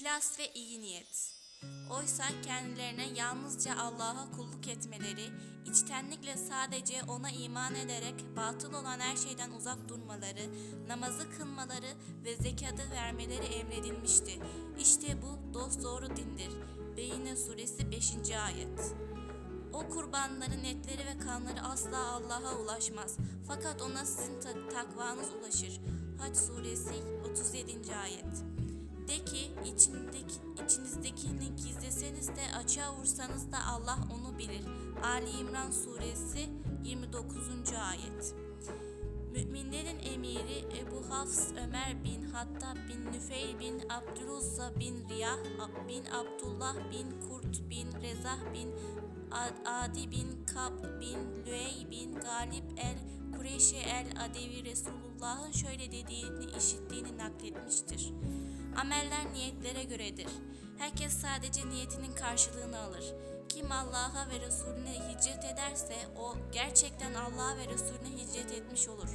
İhlas ve iyi niyet. Oysa kendilerine yalnızca Allah'a kulluk etmeleri, içtenlikle sadece ona iman ederek batıl olan her şeyden uzak durmaları, namazı kılmaları ve zekatı vermeleri emredilmişti. İşte bu dosdoğru dindir. Beyine suresi 5. ayet. O kurbanların etleri ve kanları asla Allah'a ulaşmaz. Fakat ona sizin ta- takvanız ulaşır. Haç suresi 37. ayet. De ki içindeki, içinizdekini gizleseniz de açığa vursanız da Allah onu bilir. Ali İmran suresi 29. ayet. Müminlerin emiri Ebu Hafs Ömer bin Hattab bin Nüfeyl bin Abdüluzza bin Riyah bin Abdullah bin Kurt bin Rezah bin Ad- Adi bin Kab bin Lüey bin Galip el Kureyşi el Adevi Resulullah'ın şöyle dediğini işittiğini nakletmiştir. Ameller niyetlere göredir. Herkes sadece niyetinin karşılığını alır. Kim Allah'a ve Resulüne hicret ederse o gerçekten Allah'a ve Resulüne hicret etmiş olur.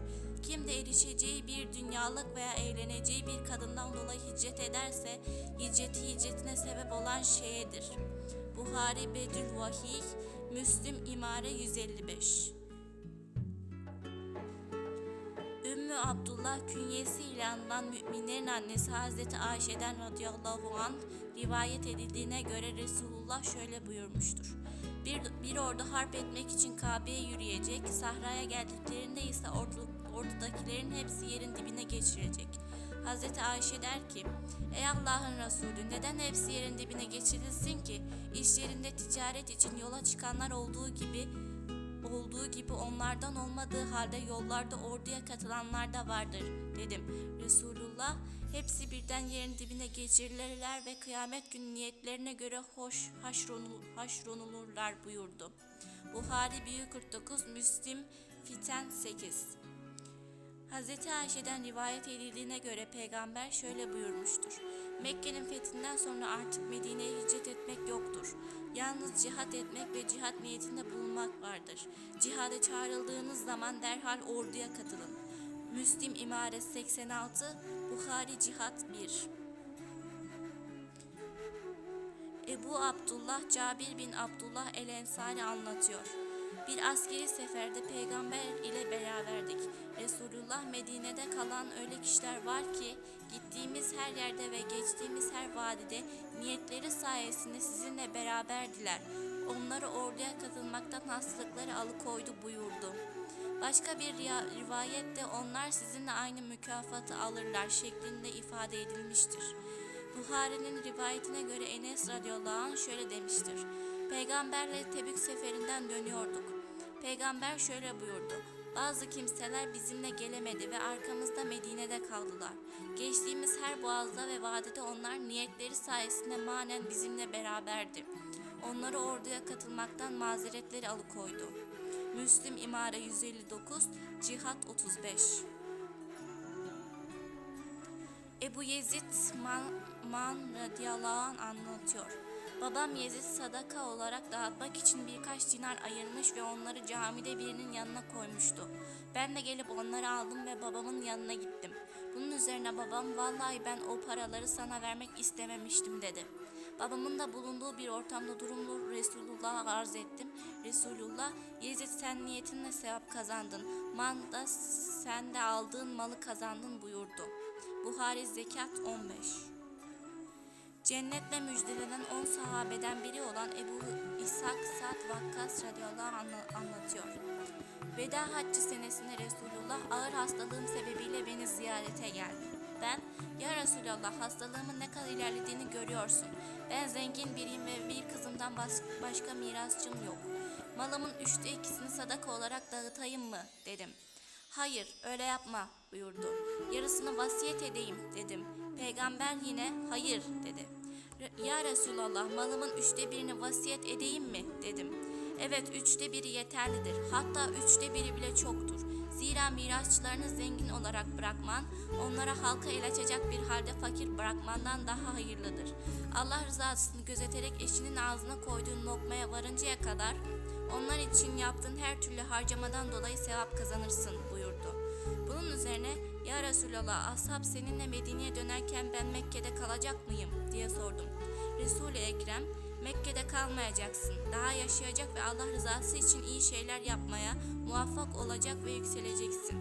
Kim de erişeceği bir dünyalık veya eğleneceği bir kadından dolayı hicret ederse hicreti hicretine sebep olan şeyedir. Buhari Bedül Vahih, Müslim İmare 155 Ümmü Abdullah künyesiyle anılan müminlerin annesi Hazreti Ayşe'den radıyallahu an rivayet edildiğine göre Resulullah şöyle buyurmuştur. Bir, bir ordu harp etmek için Kabe'ye yürüyecek, sahraya geldiklerinde ise ordu, ordudakilerin hepsi yerin dibine geçirecek. Hazreti Ayşe der ki, Ey Allah'ın Resulü neden hepsi yerin dibine geçirilsin ki? İşlerinde ticaret için yola çıkanlar olduğu gibi olduğu gibi onlardan olmadığı halde yollarda orduya katılanlar da vardır dedim. Resulullah hepsi birden yerin dibine geçirilirler ve kıyamet günü niyetlerine göre hoş haşronul, haşronulurlar buyurdu. Buhari 149 Müslim Fiten 8 Hz. Ayşe'den rivayet edildiğine göre peygamber şöyle buyurmuştur. Mekke'nin fethinden sonra artık Medine'ye hicret etmek yoktur. Yalnız cihat etmek ve cihat niyetinde bulunmak vardır. Cihada çağrıldığınız zaman derhal orduya katılın. Müslim İmaret 86, Bukhari Cihat 1 Ebu Abdullah Cabir bin Abdullah el Ensari anlatıyor. Bir askeri seferde peygamber ile beraberdik. Resulullah Medine'de kalan öyle kişiler var ki gittiğimiz her yerde ve geçtiğimiz her vadide niyetleri sayesinde sizinle beraberdiler. Onları orduya katılmaktan hastalıkları alıkoydu buyurdu. Başka bir rivayette onlar sizinle aynı mükafatı alırlar şeklinde ifade edilmiştir. Buhari'nin rivayetine göre Enes radıyallahu anh şöyle demiştir. Peygamberle Tebük seferinden dönüyorduk. Peygamber şöyle buyurdu. Bazı kimseler bizimle gelemedi ve arkamızda Medine'de kaldılar. Geçtiğimiz her boğazda ve vadide onlar niyetleri sayesinde manen bizimle beraberdi. Onları orduya katılmaktan mazeretleri alıkoydu. Müslim İmare 159, Cihat 35 Ebu Yezid Man, Man radıyallahu anh anlatıyor. Babam Yezid sadaka olarak dağıtmak için birkaç dinar ayırmış ve onları camide birinin yanına koymuştu. Ben de gelip onları aldım ve babamın yanına gittim. Bunun üzerine babam vallahi ben o paraları sana vermek istememiştim dedi. Babamın da bulunduğu bir ortamda durumlu Resulullah'a arz ettim. Resulullah, Yezid sen niyetinle sevap kazandın. Man da sen de aldığın malı kazandın buyurdu. Buhari Zekat 15 Cennetle müjdelenen 10 sahabeden biri olan Ebu İshak Sa'd Vakkas radıyallahu anh anlatıyor. Veda haccı senesinde Resulullah ağır hastalığım sebebiyle beni ziyarete geldi. Ben, ya Resulallah hastalığımın ne kadar ilerlediğini görüyorsun. Ben zengin biriyim ve bir kızımdan bas- başka mirasçım yok. Malımın üçte ikisini sadaka olarak dağıtayım mı dedim. Hayır öyle yapma buyurdu. Yarısını vasiyet edeyim dedim. Peygamber yine hayır dedi. "Re- Ya Resulallah malımın üçte birini vasiyet edeyim mi dedim. Evet üçte biri yeterlidir. Hatta üçte biri bile çoktur. Zira mirasçılarını zengin olarak bırakman, onlara halka el açacak bir halde fakir bırakmandan daha hayırlıdır. Allah rızasını gözeterek eşinin ağzına koyduğun lokmaya varıncaya kadar onlar için yaptığın her türlü harcamadan dolayı sevap kazanırsın buyurdu. Bunun üzerine Ya Resulallah ashab seninle Medine'ye dönerken ben Mekke'de kalacak mıyım diye sordum. Resul-i Ekrem Mekke'de kalmayacaksın. Daha yaşayacak ve Allah rızası için iyi şeyler yapmaya muvaffak olacak ve yükseleceksin.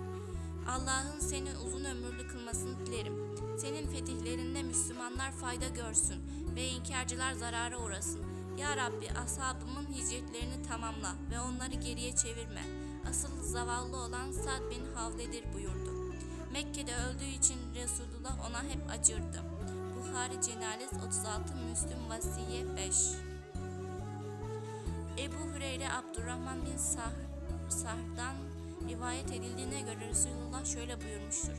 Allah'ın senin uzun ömürlü kılmasını dilerim. Senin fetihlerinde Müslümanlar fayda görsün ve inkarcılar zarara uğrasın. Ya Rabbi ashabımın hicretlerini tamamla ve onları geriye çevirme. Asıl zavallı olan Sad bin Havledir buyurdu. Mekke'de öldüğü için Resulullah ona hep acırdı. Buhari Cenaliz 36 Müslüm Vasiye 5 Ebu Hureyre Abdurrahman bin Sah Sahr'dan rivayet edildiğine göre Resulullah şöyle buyurmuştur.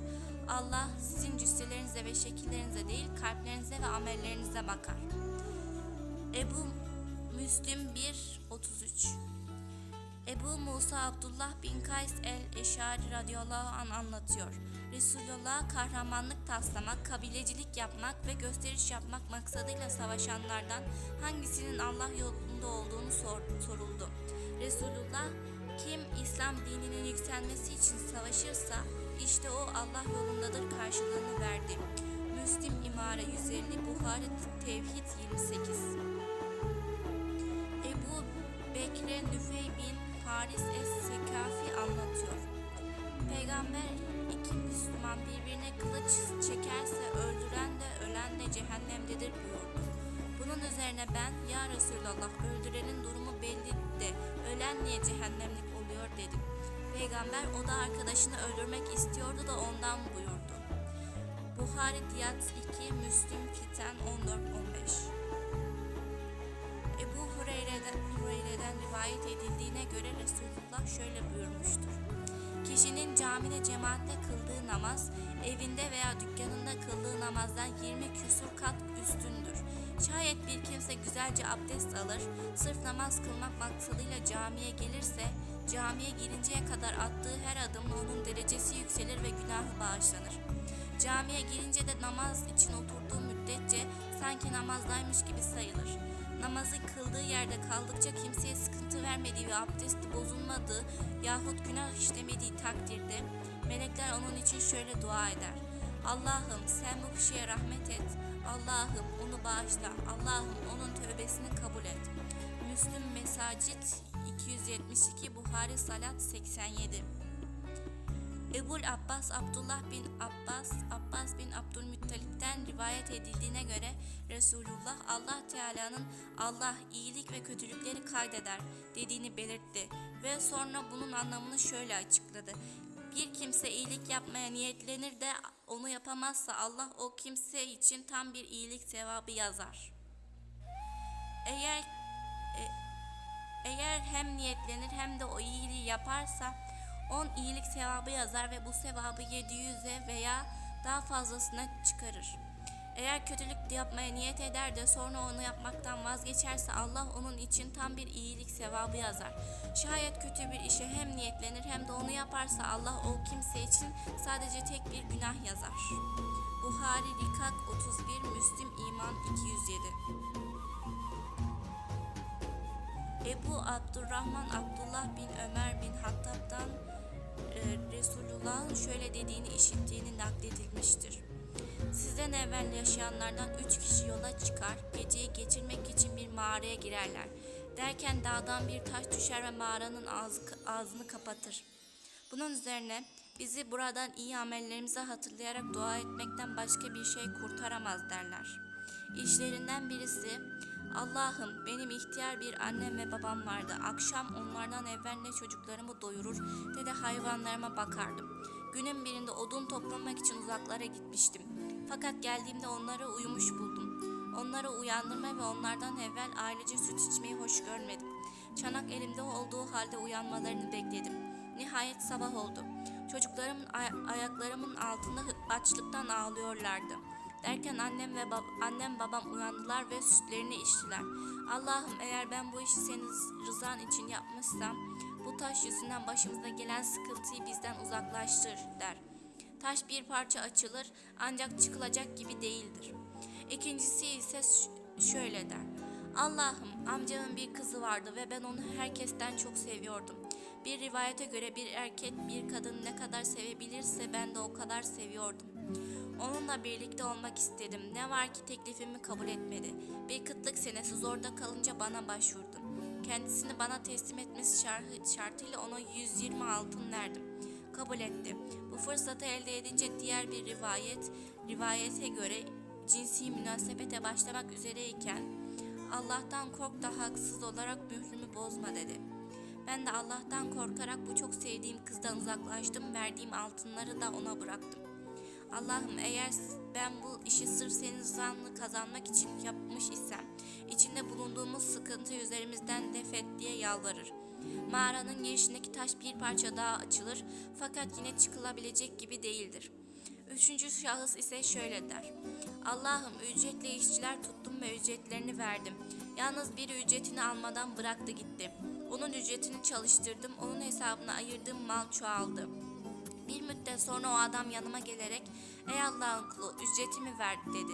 Allah sizin cüsselerinize ve şekillerinize değil kalplerinize ve amellerinize bakar. Ebu Müslim 1 33 Ebu Musa Abdullah bin Kays el-Eşari radıyallahu an anlatıyor. Resulullah kahramanlık taslamak, kabilecilik yapmak ve gösteriş yapmak maksadıyla savaşanlardan hangisinin Allah yolunda olduğunu sor- soruldu. Resulullah kim İslam dininin yükselmesi için savaşırsa işte o Allah yolundadır karşılığını verdi. Müslim İmare 150 Buhari Tevhid 28 Ebu Bekre Nüfey bin Haris Es-Sekafi anlatıyor. Peygamber iki Müslüman birbirine kılıç çekerse öldüren de ölen de cehennemdedir buyurdu. Bunun üzerine ben ya Resulallah öldürenin durumu belli de ölen niye cehennemlik oluyor dedim. Peygamber o da arkadaşını öldürmek istiyordu da ondan buyurdu. Buhari Diyat 2 Müslim Fiten 14-15 Hureyre'den rivayet edildiğine göre Resulullah şöyle buyurmuştur. Kişinin camide cemaatle kıldığı namaz, evinde veya dükkanında kıldığı namazdan 20 küsur kat üstündür. Şayet bir kimse güzelce abdest alır, sırf namaz kılmak maksadıyla camiye gelirse, camiye girinceye kadar attığı her adımla onun derecesi yükselir ve günahı bağışlanır. Camiye girince de namaz için oturduğu müddetçe sanki namazdaymış gibi sayılır. Namazı kıldığı yerde kaldıkça kimseye sıkıntı vermediği ve abdesti bozulmadığı yahut günah işlemediği takdirde melekler onun için şöyle dua eder. Allah'ım sen bu kişiye rahmet et. Allah'ım onu bağışla. Allah'ım onun tövbesini kabul et. Müslüm Mesacit 272 Buhari Salat 87 Ebul Abbas Abdullah bin Abbas, Abbas bin Abdülmuttalip'ten rivayet edildiğine göre Resulullah Allah Teala'nın Allah iyilik ve kötülükleri kaydeder dediğini belirtti ve sonra bunun anlamını şöyle açıkladı. Bir kimse iyilik yapmaya niyetlenir de onu yapamazsa Allah o kimse için tam bir iyilik sevabı yazar. Eğer e, eğer hem niyetlenir hem de o iyiliği yaparsa 10 iyilik sevabı yazar ve bu sevabı 700'e veya daha fazlasına çıkarır. Eğer kötülük yapmaya niyet eder de sonra onu yapmaktan vazgeçerse Allah onun için tam bir iyilik sevabı yazar. Şayet kötü bir işe hem niyetlenir hem de onu yaparsa Allah o kimse için sadece tek bir günah yazar. Buhari Rikak 31 Müslim İman 207 Ebu Abdurrahman Abdullah bin Ömer bin Hattab'dan Resulullah'ın şöyle dediğini işittiğini nakledilmiştir. Sizden evvel yaşayanlardan üç kişi yola çıkar, geceyi geçirmek için bir mağaraya girerler. Derken dağdan bir taş düşer ve mağaranın ağzı, ağzını kapatır. Bunun üzerine bizi buradan iyi amellerimizi hatırlayarak dua etmekten başka bir şey kurtaramaz derler. İşlerinden birisi Allah'ım benim ihtiyar bir annem ve babam vardı. Akşam onlardan evvel ne çocuklarımı doyurur ne de hayvanlarıma bakardım. Günün birinde odun toplamak için uzaklara gitmiştim. Fakat geldiğimde onları uyumuş buldum. Onları uyandırma ve onlardan evvel ailece süt içmeyi hoş görmedim. Çanak elimde olduğu halde uyanmalarını bekledim. Nihayet sabah oldu. Çocuklarımın ay- ayaklarımın altında açlıktan ağlıyorlardı. Derken annem ve bab- annem babam uyandılar ve sütlerini içtiler. Allah'ım eğer ben bu işi senin rızan için yapmışsam bu taş yüzünden başımıza gelen sıkıntıyı bizden uzaklaştır der. Taş bir parça açılır ancak çıkılacak gibi değildir. İkincisi ise şöyle der. Allah'ım amcamın bir kızı vardı ve ben onu herkesten çok seviyordum. Bir rivayete göre bir erkek bir kadını ne kadar sevebilirse ben de o kadar seviyordum. Onunla birlikte olmak istedim. Ne var ki teklifimi kabul etmedi. Bir kıtlık senesi zorda kalınca bana başvurdu. Kendisini bana teslim etmesi şar- şartıyla ona 120 altın verdim. Kabul etti. Bu fırsatı elde edince diğer bir rivayet, rivayete göre cinsi münasebete başlamak üzereyken Allah'tan kork da haksız olarak mührümü bozma dedi. Ben de Allah'tan korkarak bu çok sevdiğim kızdan uzaklaştım, verdiğim altınları da ona bıraktım. Allah'ım eğer ben bu işi sırf senin rızanı kazanmak için yapmış isem, içinde bulunduğumuz sıkıntı üzerimizden def et diye yalvarır. Mağaranın girişindeki taş bir parça daha açılır fakat yine çıkılabilecek gibi değildir. Üçüncü şahıs ise şöyle der. Allah'ım ücretli işçiler tuttum ve ücretlerini verdim. Yalnız biri ücretini almadan bıraktı gitti. Onun ücretini çalıştırdım, onun hesabına ayırdığım mal çoğaldı. Bir müddet sonra o adam yanıma gelerek ''Ey Allah'ın kulu ücretimi ver'' dedi.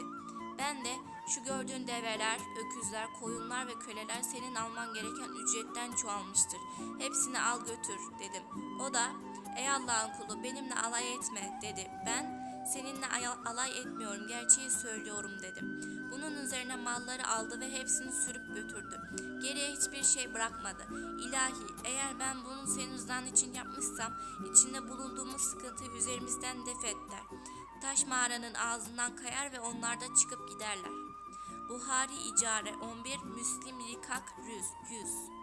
Ben de ''Şu gördüğün develer, öküzler, koyunlar ve köleler senin alman gereken ücretten çoğalmıştır. Hepsini al götür'' dedim. O da ''Ey Allah'ın kulu benimle alay etme'' dedi. Ben ''Seninle ay- alay etmiyorum, gerçeği söylüyorum'' dedim. Bunun üzerine malları aldı ve hepsini sürüp götürdü. Geriye hiçbir şey bırakmadı. İlahi eğer ben bunu senin rızan için yapmışsam içinde bulunduğumuz sıkıntıyı üzerimizden def et der. Taş mağaranın ağzından kayar ve onlar da çıkıp giderler. Buhari İcare 11 Müslim Rikak 100 100